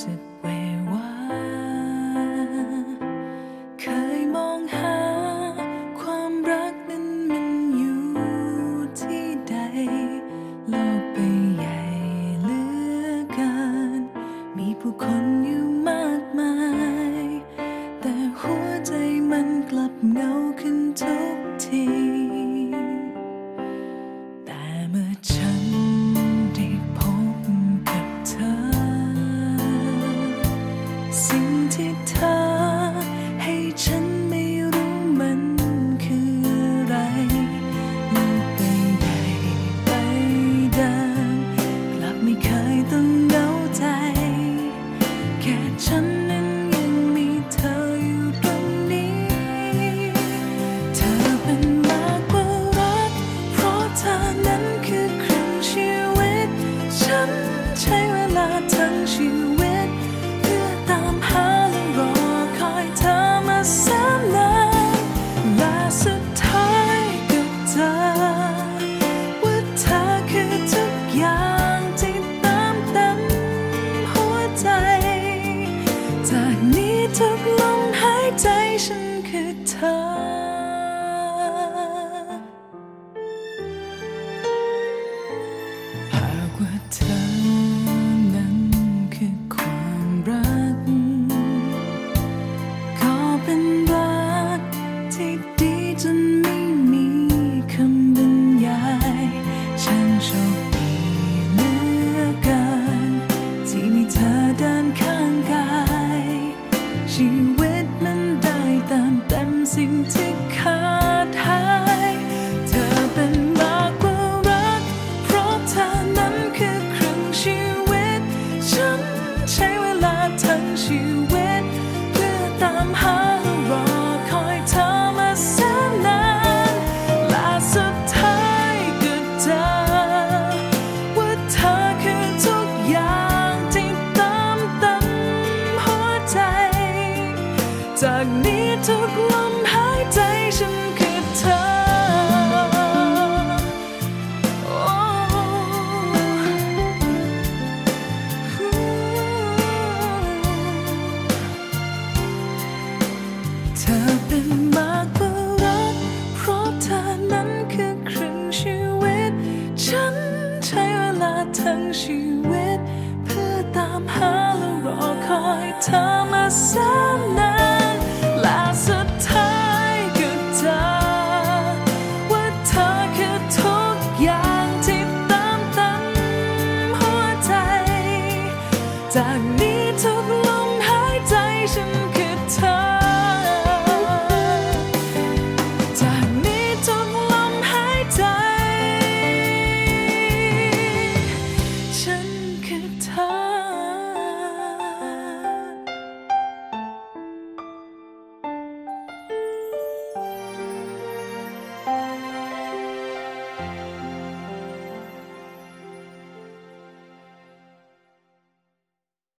สึกเววาเคยมองหา ความรักนั้นมันอยู่ที่ใด โลกไปใหญ่เหลือเกิน มีผู้คนอยู่ สิ่งที่เธอให้ฉันไม่รู้มันคืออะไรลูกไปไหนไปเดินกลับไม่เคยต้องเหาใจ แค่ฉัน 在你的故 จากนี้ทุกลมหายใจฉันคือเธอเป็นมากไปรักเพราะเธอนั้นคือครึ่งชีวิตฉันใช้เวลาทั้งชีวิต เพื่อตามหาและรอคอยเธอมาแส ทุกลมหายใจฉัน